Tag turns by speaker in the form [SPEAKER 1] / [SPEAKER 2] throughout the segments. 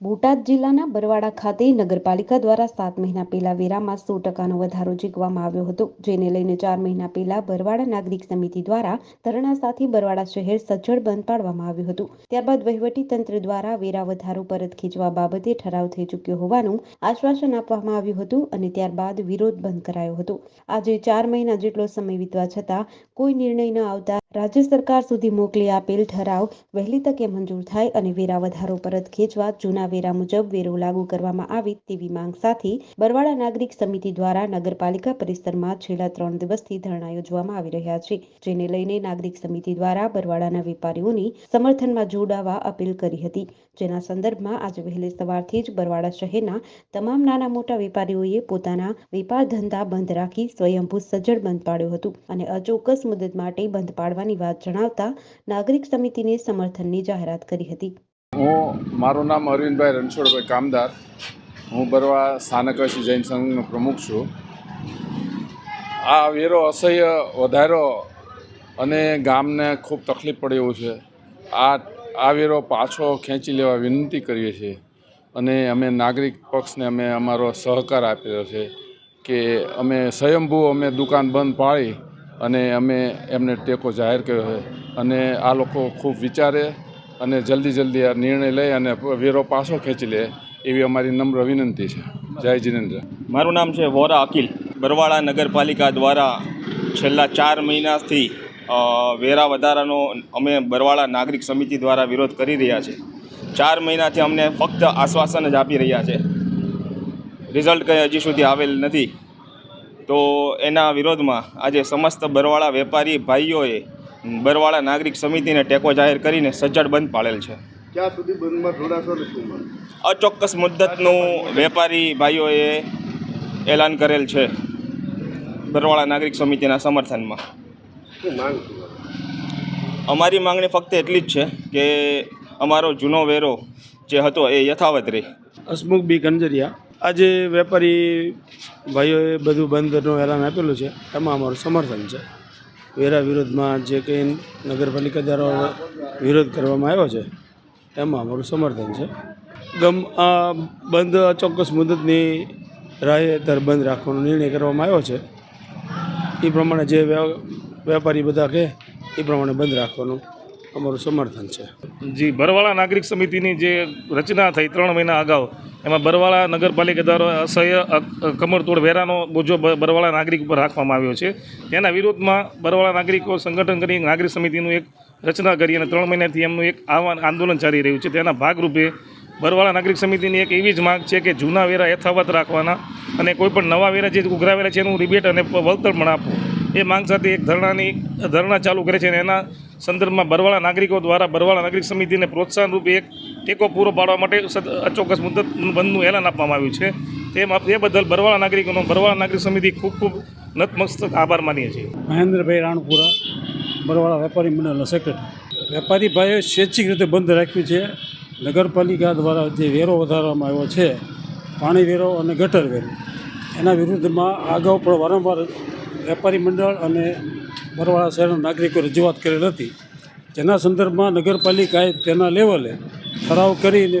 [SPEAKER 1] બોટાદ જિલ્લાના બરવાડા ખાતે નગરપાલિકા દ્વારા સાત મહિના પહેલા વેરામાં સો ટકાનો વધારો જીકવામાં આવ્યો હતો, જેને લઈને ચાર મહિના પહેલા બરવાડા નાગરિક સમિતિ દ્વારા ધરણા સાથે બરવાડા શહેર સજ્જડ બંધ પાડવામાં આવ્યું હતું. ત્યારબાદ વહીવટી તંત્ર દ્વારા વેરા વધારો પરત ખેંચવા બાબતે ઠરાવ થઈ ચૂક્યો હોવાનું આશ્વાસન આપવામાં આવ્યું હતું અને ત્યારબાદ વિરોધ બંધ કરાયો હતો. આજે ચાર મહિના જેટલો સમય વીતવા છતાં કોઈ નિર્ણય ન આવતા રાજ્ય સરકાર સુધી મોકલી આપેલ ઠરાવ વહેલી તકે મંજૂર થાય અને વેરા વધારો પરત ખેંચવા જૂના વેરા મુજબ વેરો લાગુ કરવામાં આવે તેવી માંગ સાથે બરવાડા નાગરિક સમિતિ દ્વારા નગરપાલિકા પરિસરમાં છેલ્લા ત્રણ દિવસથી ધરણા યોજવામાં આવી રહ્યા છે, જેને લઈને નાગરિક સમિતિ દ્વારા બરવાડાના વેપારીઓની સમર્થનમાં જોડાવા અપીલ કરી હતી. જેના સંદર્ભમાં આજે વહેલી સવારથી જ બરવાડા શહેરના તમામ નાના મોટા વેપારીઓએ પોતાના વેપાર ધંધા બંધ રાખી સ્વયંભૂ સજ્જડ બંધ પાડ્યું હતું અને અચોક્કસ મુદત માટે બંધ પાડવાની વાત જણાવતા નાગરિક સમિતિને સમર્થનની જાહેરાત કરી હતી.
[SPEAKER 2] હું, મારું નામ અરવિંદભાઈ રણછોડભાઈ કામદાર. હું બરવા સ્થાનકવાસી જૈન સંઘનો પ્રમુખ છું. આ વેરો અસહ્ય વધારો અને ગામને ખૂબ તકલીફ પડે એવું છે. આ આ વેરો પાછો ખેંચી લેવા વિનંતી કરીએ છીએ અને અમે નાગરિક પક્ષને અમે અમારો સહકાર આપેલો છે કે અમે સ્વયંભૂ અમે દુકાન બંધ પાડી અને અમે એમને ટેકો જાહેર કર્યો છે. અને આ લોકો ખૂબ વિચારે અને જલ્દી જલ્દી આ નિર્ણય લઈ અને વેરો પાછો ખેંચી લે એવી અમારી નમ્ર વિનંતી છે. જય જીનેન્દ્ર.
[SPEAKER 3] મારું નામ છે વોરા અકિલ. બરવાડા નગરપાલિકા દ્વારા છેલ્લા ચાર મહિનાથી વેરા વધારાનો અમે બરવાડા નાગરિક સમિતિ દ્વારા વિરોધ કરી રહ્યા છે. ચાર મહિનાથી અમને ફક્ત આશ્વાસન જ આપી રહ્યા છે. રિઝલ્ટ કંઈ હજી સુધી આવેલ નથી. તો એના વિરોધમાં આજે સમસ્ત બરવાળા વેપારી ભાઈઓએ બરવાળા નાગરિક સમિતિને ટેકો જાહેર કરીને સજ્જડ બંધ પાડેલ છે.
[SPEAKER 4] ક્યાં સુધી બંધમાં જોડાશો શું
[SPEAKER 3] અચોક્કસ મુદ્દતનું વેપારી ભાઈઓએ એલાન કરેલ છે બરવાળા નાગરિક સમિતિના સમર્થનમાં.
[SPEAKER 4] શું માંગ છે?
[SPEAKER 3] અમારી માંગણી ફક્ત એટલી જ છે કે અમારો જૂનો વેરો જે હતો એ યથાવત રહે.
[SPEAKER 5] હસમુખ બી કંજરિયા આજે વેપારી ભાઈઓએ બધું બંધનું એલાન આપેલું છે. એમાં અમારું સમર્થન છે. વેરા વિરોધમાં જે કંઈ નગરપાલિકા દ્વારા વિરોધ કરવામાં આવ્યો છે, એમાં અમારું સમર્થન છે. ગમ, આ બંધ ચોક્કસ મુદતની રાહે અત્યારે બંધ રાખવાનો નિર્ણય કરવામાં આવ્યો છે. એ પ્રમાણે જે વેપારી બધા કહે એ પ્રમાણે બંધ રાખવાનું અમારું સમર્થન છે.
[SPEAKER 6] જી ભરવાળા નાગરિક સમિતિની જે રચના થઈ ત્રણ મહિના અગાઉ એમાં બરવાળા નગરપાલિકા દ્વારા અસહ્ય કમરતોડ વેરાનો બોજો બરવાળા નાગરિક ઉપર રાખવામાં આવ્યો છે. તેના વિરોધમાં બરવાળા નાગરિકો સંગઠન કરી નાગરિક સમિતિનું એક રચના કરી અને ત્રણ મહિનાથી એમનું એક આહવાન આંદોલન ચાલી રહ્યું છે. તેના ભાગરૂપે બરવાળા નાગરિક સમિતિની એક એવી જ માંગ છે કે જૂના વેરા યથાવત રાખવાના અને કોઈપણ નવા વેરા જે ઉઘરાવેલા છે એનું રિબેટ અને વળતર પણ આપવું એ માંગ સાથે એક ધરણાની, ધરણા ચાલુ કરે છે અને એના સંદર્ભમાં બરવાળા નાગરિકો દ્વારા બરવાળા નાગરિક સમિતિને પ્રોત્સાહન રૂપે એક ટેકો પૂરો પાડવા માટે અચોક્કસ મુદત, બંધનું એલાન આપવામાં આવ્યું છે. તે એ બદલ બરવાળા નાગરિકોનો, બરવાળા નાગરિક સમિતિ ખૂબ ખૂબ નતમસ્તક આભાર માનીએ છીએ.
[SPEAKER 5] મહેન્દ્રભાઈ રાણપુરા, બરવાળા વેપારી મંડળનો સેક્રેટરી વેપારી ભાઈઓએ સ્વૈચ્છિક રીતે બંધ રાખ્યું છે. નગરપાલિકા દ્વારા જે વેરો વધારવામાં આવ્યો છે પાણી વેરો અને ગટર વેરો એના વિરુદ્ધમાં અગાઉ પણ વારંવાર વેપારી મંડળ અને બરવાળા શહેરના નાગરિકો રજૂઆત કરેલ હતી. જેના સંદર્ભમાં નગરપાલિકાએ તેના લેવલે ઠરાવ કરીને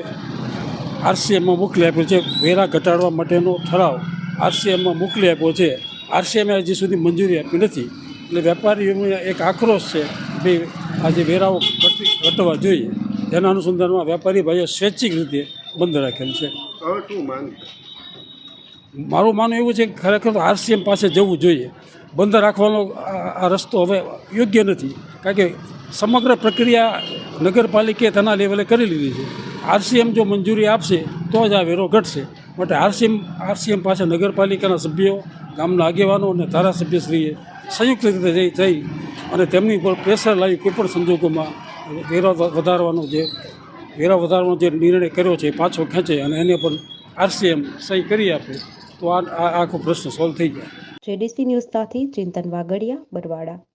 [SPEAKER 5] આરસીએમમાં મોકલી આપ્યો છે. વેરા ઘટાડવા માટેનો ઠરાવ આરસીએમમાં મોકલી આપ્યો છે. આરસીએમએ હજી સુધી મંજૂરી આપી નથી. એટલે વેપારીઓને એક આક્રોશ છે ભાઈ આજે વેરાઓ ઘટી ઘટવા જોઈએ. જેના અનુસંધાનમાં વેપારી ભાઈઓ સ્વૈચ્છિક રીતે બંધ રાખેલ છે? મારું માનવું એવું છે કે ખરેખર તો આરસીએમ પાસે જવું જોઈએ. બંધ રાખવાનો આ રસ્તો હવે યોગ્ય નથી. કારણ કે સમગ્ર પ્રક્રિયા નગરપાલિકાએ તેના લેવલે કરી લીધી છે. આરસીએમ જો મંજૂરી આપશે, તો જ આ વેરો ઘટશે. માટે આરસીએમ આરસીએમ પાસે નગરપાલિકાના સભ્યો, ગામના આગેવાનો અને ધારાસભ્યશ્રીએ સંયુક્ત રીતે જઈ જઈ અને તેમની ઉપર પ્રેશર લાવી કોઈપણ સંજોગોમાં વેરા વધારવાનો જે વેરા વધારવાનો જે નિર્ણય કર્યો છે પાછો ખેંચે અને એને પર આરસીએમ સહી કરી આપે. તો આ આખો પ્રશ્ન સોલ્વ થઈ જાય
[SPEAKER 1] જેડીસી ન્યૂઝ સાથે ચિંતન વાગડિયા બરવાડા.